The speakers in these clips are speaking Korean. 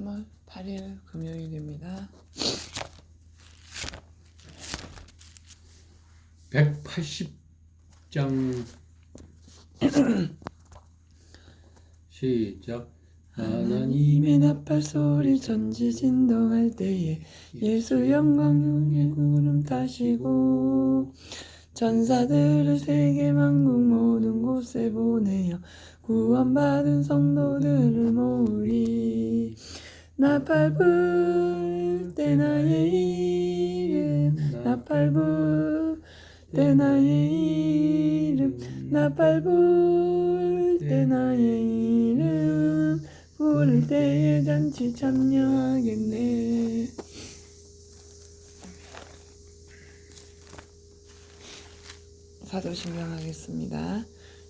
3월 8일 금요일입니다. 180장 시작 하나님의 나팔 소리 전지 진동할 때에 예수 영광 중에 구름 타시고 전사들을 세계 만국 모든 곳에 보내어 구원받은 성도들을 모으리 나팔 불때 나의 이름 나팔 불때 나의 이름 나팔 불때 나의 이름 부를 때에 잔치 참여하겠네 사도신경 하겠습니다.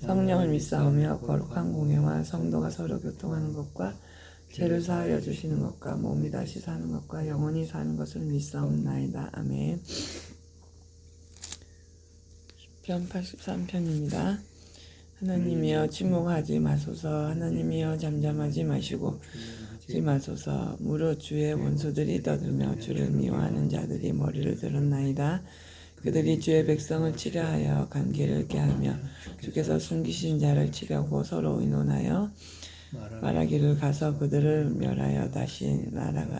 성령을 믿사오며 거룩한 공예와 성도가 서로 교통하는 것과 죄를 사하여 주시는 것과 몸이 다시 사는 것과 영원히 사는 것을 믿사옵나이다. 아멘. 편 83편입니다. 하나님이여 침묵하지 마소서 하나님이여 잠잠하지 마시고 지 마소서 무릇 주의 원수들이 떠들며 주를 미워하는 자들이 머리를 들었나이다. 그들이 주의 백성을 치려하여 관계를 깨하며 주께서 숨기신 자를 치려고 서로 의논하여 말하기를 가서 그들을 멸하여 다시 나라가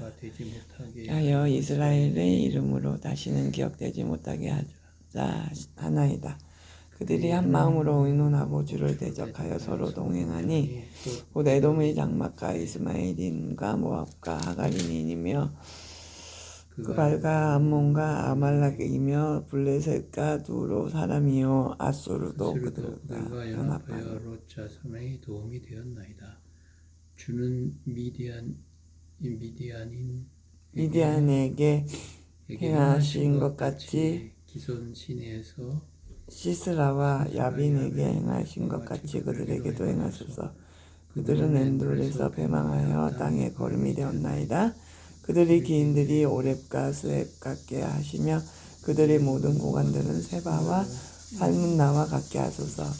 하여 이스라엘의 이름으로 다시는 기억되지 못하게 하자 하나이다. 그들이 한 마음으로 의논하고 주를 대적하여 서로 동행하니 곧 에돔의 장막과 이스마엘인과 모압과 하가리민이며 그발과 암몬과 아말렉이며 블레셋과 두로 사람이요 아소르도 그들과 연합하여 롯자 사명이 도움이 되었나이다. 주는 미디안 미디안인 미디안에게 행하신 것 같이 기손 시내에서 시스라와 야빈에게 행하신 것 같이 그들에게도 행하소서. 그들은 엔돌에서 배망하여 땅에 걸음이 되었나이다. 그들의 기인들이 오렙과 스렙 같게 하시며 그들의 모든 고관들은 세바와 살문나와 같게 하소서.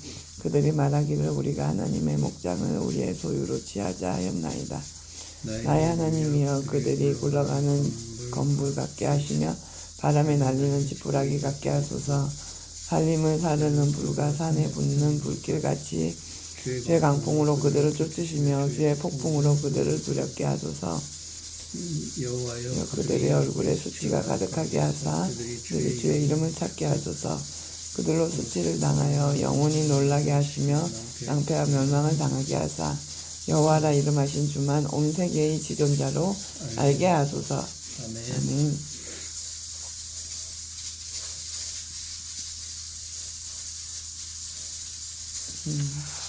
그들이 말하기를 우리가 하나님의 목장을 우리의 소유로 취하자 하였나이다. 나의 하나님이여 그들이 굴러가는 건불 같게 하시며 바람에 날리는 지푸라기 같게 하소서. 살림을 사르는 불과 산에 붙는 불길같이 주의 강풍으로 그들을 쫓으시며 주의 폭풍으로 그들을 두렵게 하소서. 여호와여 그들의 얼굴에 수치가 가득하게 하사 그들이 주의 이름을 찾게 하소서. 그들로 수치를 당하여 영원히 놀라게 하시며 낭패와 멸망을 당하게 하사 여호와라 이름하신 주만 온 세계의 지존자로 알게 하소서. 아멘. 아멘. 음.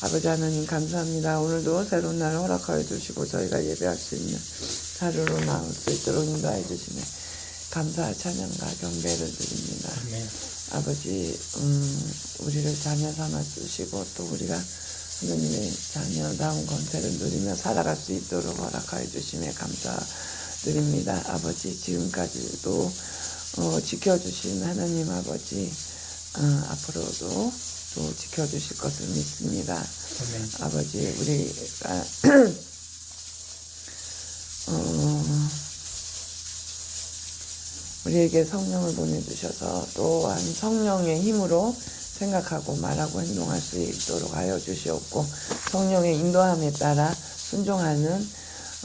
아버지 하나님 감사합니다. 오늘도 새로운 날을 허락하여 주시고 저희가 예배할 수 있는 자료로 나올 수 있도록 인도해 주시네. 감사 찬양과 경배를 드립니다. 아멘. 아버지 음, 우리를 자녀 삼아 주시고 또 우리가 하나님의 자녀다운 권세를 누리며 살아갈 수 있도록 허락하여 주심에 감사드립니다. 아버지 지금까지도 어, 지켜주신 하나님 아버지 어, 앞으로도 또 지켜주실 것을 믿습니다. 아멘. 아버지 우리가 어, 우리에게 성령을 보내주셔서 또한 성령의 힘으로 생각하고 말하고 행동할 수 있도록 하여 주시옵고 성령의 인도함에 따라 순종하는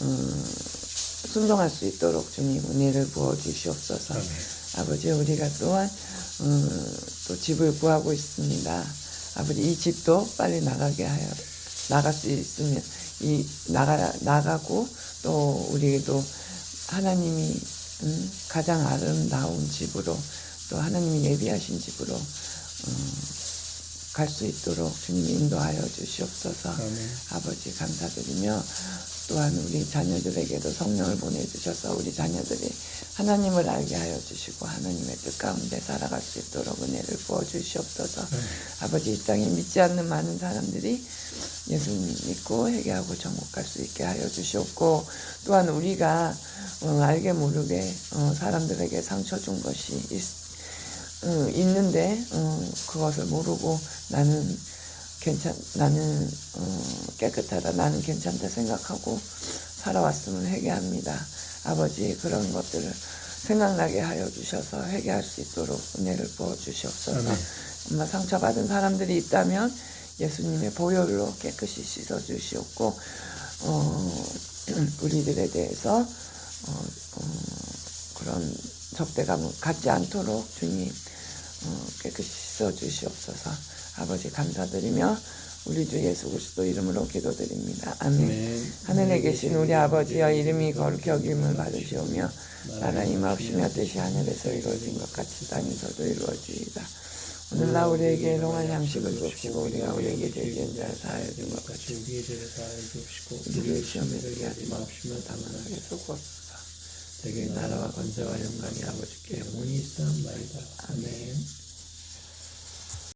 음, 순종할 수 있도록 주님 은혜를 부어 주시옵소서. 아멘. 아버지 우리가 또한 음, 또 집을 구하고 있습니다. 아버지 이 집도 빨리 나가게 하여 나갈 수 있으면 이 나가 나가고 또 우리도 하나님이 음, 가장 아름다운 집으로 또 하나님이 예비하신 집으로 갈수 있도록 주님 인도하여 주시옵소서. 아멘. 아버지 감사드리며 또한 우리 자녀들에게도 성령을 보내주셔서 우리 자녀들이 하나님을 알게 하여 주시고 하나님의 뜻 가운데 살아갈 수 있도록 은혜를 부어 주시옵소서. 아버지 이 땅에 믿지 않는 많은 사람들이 예수님 믿고 회개하고 천국 갈 수 있게 하여 주시옵고 또한 우리가 어, 알게 모르게 어, 사람들에게 상처 준 것이 있, 어, 있는데 어, 그것을 모르고 나는 괜찮 나는 어, 깨끗하다 나는 괜찮다 생각하고 살아왔음을 회개합니다. 아버지 그런 것들을 생각나게 하여 주셔서 회개할 수 있도록 은혜를 부어 주시옵소서. 엄마 상처받은 사람들이 있다면 예수님의 보혈로 깨끗이 씻어 주시옵고 어, 우리들에 대해서 어, 어, 그런 적대감을 갖지 않도록 주님 어, 깨끗이 씻어 주시옵소서. 아버지 감사드리며 우리 주 예수 그리스도 이름으로 기도드립니다. 아멘. 아멘. 하늘에 계신 우리 아버지여 이름이 거룩히 여김을 받으시오며 나라 임하옵시며 뜻이 하늘에서 이루어진 것 같이 땅에서도 이루어지이다. 오늘날 우리에게 일용할 양식을 주옵시고 우리가 우리에게 죄지은 자를 사하여 준 것 같이 우리의 죄를 사하여 주옵시고 우리를 시험에 들게 하지 마옵시며 다만 하게 쏘고옵소서. 되게 나라와 권세와 영광이 아버지께 영원히 있사옵나이다. 아멘.